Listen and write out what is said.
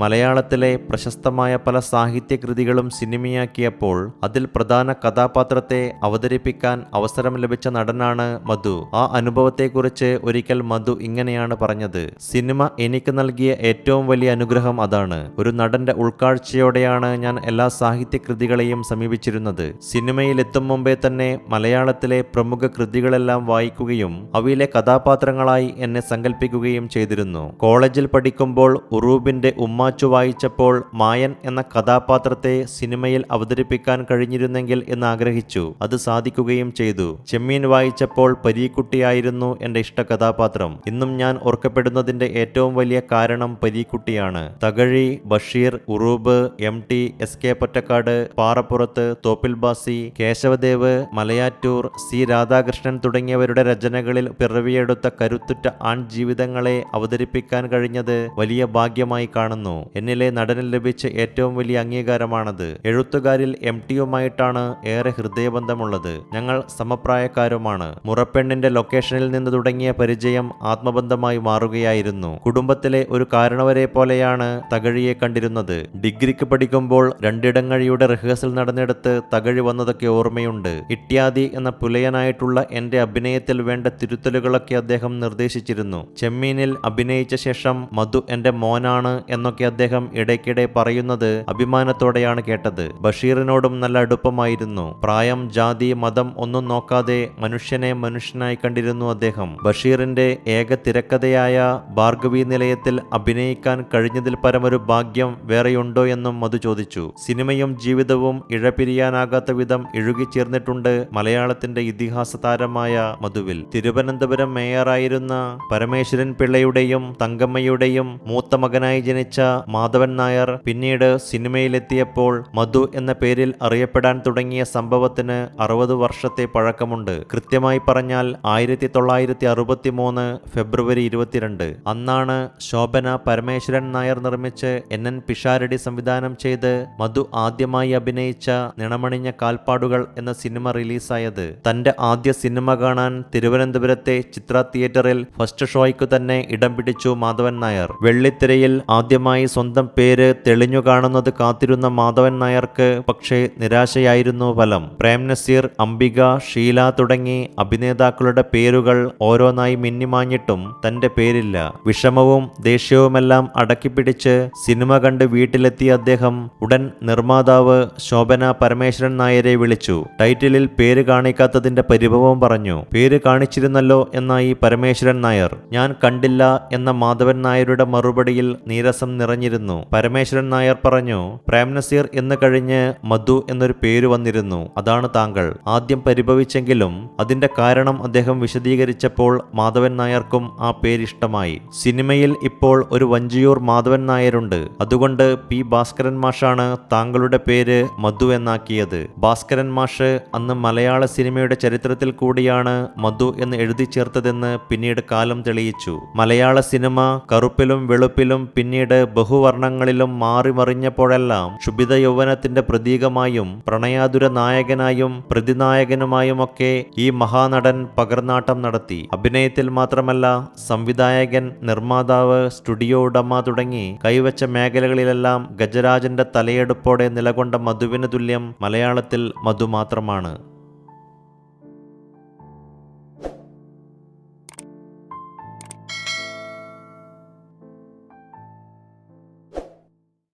മലയാളത്തിലെ പ്രശസ്തമായ പല സാഹിത്യകൃതികളും സിനിമയാക്കിയപ്പോൾ അതിൽ പ്രധാന കഥാപാത്രത്തെ അവതരിപ്പിക്കാൻ അവസരം ലഭിച്ച നടനാണ് മധു. ആ അനുഭവത്തെക്കുറിച്ച് ഒരിക്കൽ മധു ഇങ്ങനെയാണ് പറഞ്ഞത്. സിനിമ എനിക്ക് നൽകിയ ഏറ്റവും വലിയ അനുഗ്രഹം അതാണ്. ഒരു നടന്റെ ഉൾക്കാഴ്ചയോടെയാണ് ഞാൻ എല്ലാ സാഹിത്യകൃതികളെയും സമീപിച്ചിരുന്നത്. സിനിമയിലെത്തും മുമ്പേ തന്നെ മലയാളത്തിലെ പ്രമുഖ കൃതികളെല്ലാം വായിക്കുകയും അവയിലെ കഥാപാത്രങ്ങളായി എന്നെ സങ്കല്പിക്കുകയും ചെയ്തിരുന്നു. കോളേജിൽ പഠിക്കുമ്പോൾ ഉറൂബിന്റെ ഉമ്മാച്ചു വായിച്ചപ്പോൾ മായൻ എന്ന കഥാപാത്രത്തെ സിനിമയിൽ അവതരിപ്പിക്കാൻ കഴിഞ്ഞിരുന്നെങ്കിൽ എന്ന് ആഗ്രഹിച്ചു. അത് സാധിക്കുകയും ചെയ്തു. ചെമ്മീൻ വായിച്ചപ്പോൾ പരീക്കുട്ടിയായിരുന്നു എന്റെ ഇഷ്ട കഥാപാത്രം ഇന്നും ഞാൻ ഓർക്കപ്പെടുന്നതിന്റെ ഏറ്റവും വലിയ കാരണം പരീക്കുട്ടിയാണ്. Thakazhi Basheer Uroob M T S K Pottekkatt Parappurath Thoppil Bhasi Kesavadev Malayattoor C Radhakrishnan തുടങ്ങിയവരുടെ രചനകളിൽ പിറവിയെടുത്ത കരുത്തുറ്റ ആൺ ജീവിതങ്ങളെ അവതരിപ്പിക്കാൻ കഴിഞ്ഞത് വലിയ ഭാഗ്യമായി കാണുന്നു. എന്നിലെ നടനിൽ ലഭിച്ച ഏറ്റവും വലിയ അംഗീകാരമാണത്. എഴുത്തുകാരിൽ എം ടിയുമായിട്ടാണ് ഏറെ ഹൃദയബന്ധമുള്ളത്. ഞങ്ങൾ സമപ്രായക്കാരുമാണ്. മുറപ്പെണ്ണിന്റെ ലൊക്കേഷനിൽ നിന്ന് തുടങ്ങിയ പരിചയം ആത്മബന്ധമായി മാറുകയായിരുന്നു. കുടുംബത്തിലെ ഒരു കാരണവരെ പോലെയാണ് തകഴിയെ കണ്ടിരുന്നത്. ഡിഗ്രിക്ക് പഠിക്കുമ്പോൾ രണ്ടിടങ്ങഴിയുടെ റിഹേഴ്സൽ നടന്നെടുത്ത് തകഴി വന്നതൊക്കെ ഓർമ്മയുണ്ട്. ഇട്യാദി എന്ന പുലയനായിട്ടുള്ള എന്റെ അഭിനയത്തിൽ വേണ്ട തിരുത്തലുകളൊക്കെ അദ്ദേഹം നിർദ്ദേശിച്ചിരുന്നു. ചെമ്മീനിൽ അഭിനയിച്ച ശേഷം മധു എന്റെ മോനാണ് എന്നൊക്കെ അദ്ദേഹം ഇടയ്ക്കിടെ പറയുന്നത് അഭിമാനത്തോടെയാണ് കേട്ടത്. ബഷീറിനോടും നല്ല അടുപ്പമായിരുന്നു. പ്രായം ജാതി മതം ഒന്നും നോക്കാതെ മനുഷ്യനെ മനുഷ്യനായി കണ്ടിരുന്നു അദ്ദേഹം. ബഷീറിന്റെ ഏക തിരക്കഥയായ ഭാർഗവി നിലയത്തിൽ അഭിനയിക്കാൻ കഴിഞ്ഞതിൽ പരമൊരു ഭാഗ്യം വേറെയുണ്ടോ എന്നും മധു ചോദിച്ചു. സിനിമയും ജീവിതവും ഇഴപിരിയാനാകാത്ത വിധം ഇഴുകിച്ചേർന്നിട്ടുണ്ട് മലയാളത്തിന്റെ ഇതിഹാസ താരമായ മധുവിൽ. തിരുവനന്തപുരം മേയറായിരുന്ന പരമേശ്വരൻ പിള്ളയുടെയും തങ്കമ്മയുടെയും മൂത്ത മകനായി ജനിച്ച മാധവൻ നായർ പിന്നീട് സിനിമയിലെത്തിയപ്പോൾ മധു എന്ന പേരിൽ അറിയപ്പെടാൻ തുടങ്ങിയ സംഭവത്തിന് അറുപത് വർഷത്തെ പഴക്കമുണ്ട്. കൃത്യമായി പറഞ്ഞാൽ ആയിരത്തി തൊള്ളായിരത്തി അറുപത്തി മൂന്ന് ഫെബ്രുവരി ഇരുപത്തിരണ്ട്. അന്നാണ് ശോഭന പരമേശ്വരൻ നായർ നിർമ്മിച്ച് എൻ എൻ പിഷാരടി സംവിധാനം ചെയ്ത് മധു ആദ്യമായി അഭിനയിച്ച നിണമണിഞ്ഞ കാൽപ്പാടുകൾ എന്ന സിനിമ റിലീസായത്. തന്റെ ആദ്യ സിനിമ കാണാൻ തിരുവനന്തപുരത്തെ ചിത്ര തിയേറ്ററിൽ ഫസ്റ്റ് ഷോയ്ക്ക് തന്നെ ഇടം പിടിച്ചു മാധവൻ നായർ. വെള്ളിത്തിരയിൽ ആദ്യമായി സ്വന്തം പേര് തെളിഞ്ഞു കാണുന്നത് കാത്തിരുന്ന മാധവൻ നായർക്ക് പക്ഷേ നിരാശയായിരുന്നു ഫലം. പ്രേം നസീർ അംബിക ഷീല തുടങ്ങി അഭിനേതാക്കളുടെ പേരുകൾ ഓരോന്നായി മിന്നിമാഞ്ഞിട്ടും തന്റെ പേരില്ല. വിഷമവും ദേഷ്യവുമെല്ലാം അടക്കിപ്പിടിച്ച് സിനിമ കണ്ട് വീട്ടിലെത്തിയ അദ്ദേഹം ഉടൻ നിർമ്മാതാവ് ശോഭന പരമേശ്വരൻ നായരെ വിളിച്ചു. ടൈറ്റിലിൽ പേര് കാണിക്കാത്തതിന്റെ പരിഭവം പറഞ്ഞു. പേര് കാണിച്ചിരുന്നല്ലോ എന്നായി പരമേശ്വരൻ നായർ. ഞാൻ കണ്ടില്ല എന്ന മാധവൻ നായരുടെ മറുപടിയിൽ നീരസം നിറഞ്ഞിരുന്നു പരമേശ്വരൻ നായർ പറഞ്ഞു പ്രേം നസീർ എന്ന് കഴിഞ്ഞ് മധു എന്നൊരു പേര് വന്നിരുന്നു. അതാണ് താങ്കൾ. ആദ്യം പരിഭവിച്ചെങ്കിലും അതിന്റെ കാരണം അദ്ദേഹം വിശദീകരിച്ചപ്പോൾ മാധവൻ നായർക്കും ആ പേരിഷ്ടമായി സിനിമയിൽ ഇപ്പോൾ ഒരു വഞ്ചിയൂർ മാധവൻ നായരുണ്ട്. അതുകൊണ്ട് പി. ഭാസ്കരൻ മാഷാണ് താങ്കളുടെ പേര് മധു എന്നാക്കിയത്. ഭാസ്കരൻ മാഷ് അന്ന് മലയാള സിനിമയുടെ ചരിത്രത്തിൽ കൂടിയാണ് മധു എന്ന് എഴുതി ചേർത്തതെന്ന് പിന്നീട് കാലം തെളിയിച്ചു. മലയാള സിനിമ കറുപ്പിലും വെളുപ്പിലും പിന്നീട് ബഹുവർണങ്ങളിലും മാറി മറിഞ്ഞപ്പോഴെല്ലാം ക്ഷുഭിത യൗവനത്തിന്റെ പ്രതീകമായും പ്രണയാതുര നായകനായും പ്രതിനായകനുമായുമൊക്കെ ഈ മഹാനടൻ പകർന്നാട്ടം നടത്തി. അഭിനയത്തിൽ മാത്രമല്ല സംവിധായകൻ നിർമ്മാതാവ് സ്റ്റുഡിയോ ഉടമ തുടങ്ങി കൈവച്ച മേഖലകളിലെല്ലാം ഗജരാജന്റെ തലയെടുപ്പോടെ നിലകൊണ്ട മധുവിന് തുല്യം മലയാളത്തിൽ മധു മാത്രമാണ്.